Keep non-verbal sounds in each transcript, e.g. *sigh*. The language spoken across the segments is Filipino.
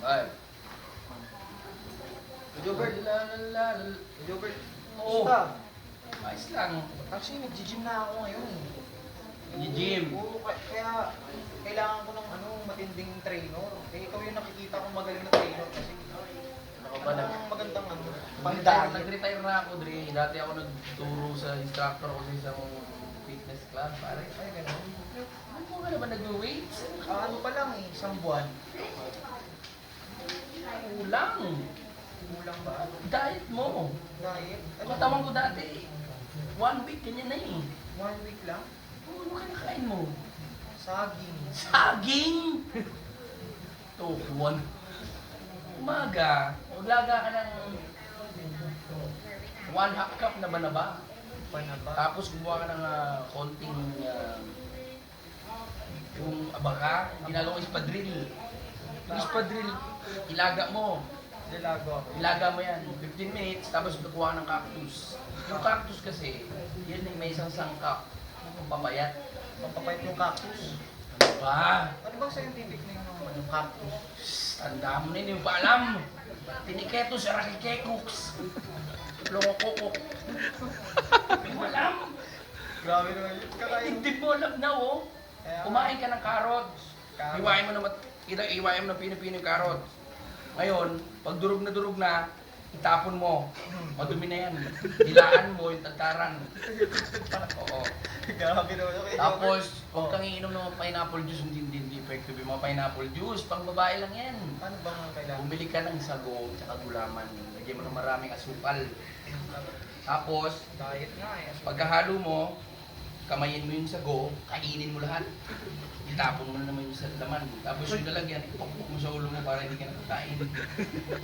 Ay. Jobert. La, la, la, la. Jobert. Oo. Basta. Ayos lang. Actually, nag-gym na ako ngayon. Nag-gym? Oo, kaya, kaya kailangan ko ng ano, matinding trainer. Eh, ikaw yung nakikita kong magaling na trainer kasi. Ako ba nag... Anong magandang ano, pang-diet. nag-retire na ako, Dre. Dati ako nagturo sa instructor ko sa isang fitness club. Pare, Ay, ganun. ano mo ka naman nag-weights? Ah, ano pa lang eh, isang buwan. Kulang. Kulang ba? Diet mo. Diet? Ang katawan ko dati, one week, ganyan na eh. One week lang? Oh, ano kinakain mo? Saging. Saging! Ito, one. Umaga, maglaga ka ng one half cup na ba na ba? Panaba. Tapos gumawa ka ng ah, konting ah, yung abaka, ginagawa ko espadrille. Yung espadrille, ilaga mo. Dilago ako. Ilaga mo yan, 15 minutes, tapos kukuha ng cactus. Yung cactus kasi, yun ay may isang sangkap. Pampapayat. Pampapait yung cactus. Ano ba? Ano bang scientific name ng ano, cactus? Shhh, Tanda mo na yun, yung paalam. Tiniketos, arakikekoks. Longokokok. Hindi mo alam. Grabe naman yun. Hindi mo alam na, oh. Kumain ka ng carrots. Iwain mo na mat kita iwain mo ng pino-pino yung carrots. Ngayon, pag durog na durog na, itapon mo. Madumi na yan. Dilaan mo yung tagtaran. Oo. Grabe naman Tapos, huwag kang iinom ng mga pineapple juice, hindi, hindi, hindi effective yung mga pineapple juice. Pang babae lang yan. Ano bang kailangan? Bumili ka ng sago, tsaka gulaman. Lagyan mo ng maraming asukal. Tapos, Diet nga eh. pagkahalo mo, kamayin mo yung sago, kainin mo lahat. Itapon mo na naman yung sa laman. Tapos yung lalagyan, ipokpok mo sa ulo mo para hindi ka nakakain.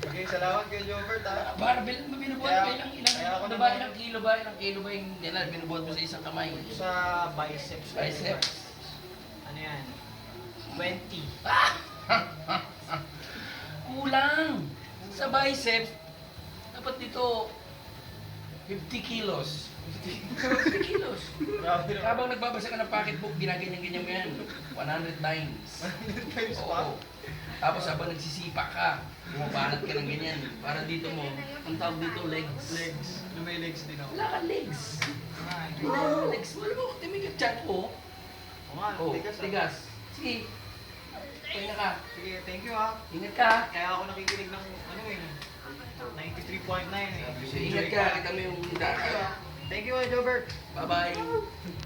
Okay, salamat kay Jobert ha. Barbell, binubuhat Kaya- ba ilang ilang, kaya ako ano naman- ba, ilang kilo ba, ilang kilo ba yung nila, binubuhat mo sa isang kamay. Sa biceps. Biceps. Ano yan? 20. *laughs* Kulang! Sa biceps, dapat dito 50 kilos. 50 kilos. Habang nagbabasa ka ng pocketbook, ginaganyan-ganyan mo yan. 100 times. Times pa. Oo. Tapos habang nagsisipa ka, bumabanat ka ng ganyan. Para dito mo, ang tawag dito, legs. Legs. Yung may legs din ako. Wala kang legs. Wala kang legs. Wala mo, timig ang tiyan ko. Oo Oh, tigas ah. tigas. Sige. Pahinga ka. Sige, thank you ha. Ingat ka. Kaya ako nakikinig ng ano eh. 93.9 eh. Ingat ka. Kita mo yung Thank you ha. Thank you, Jobert. Bye-bye.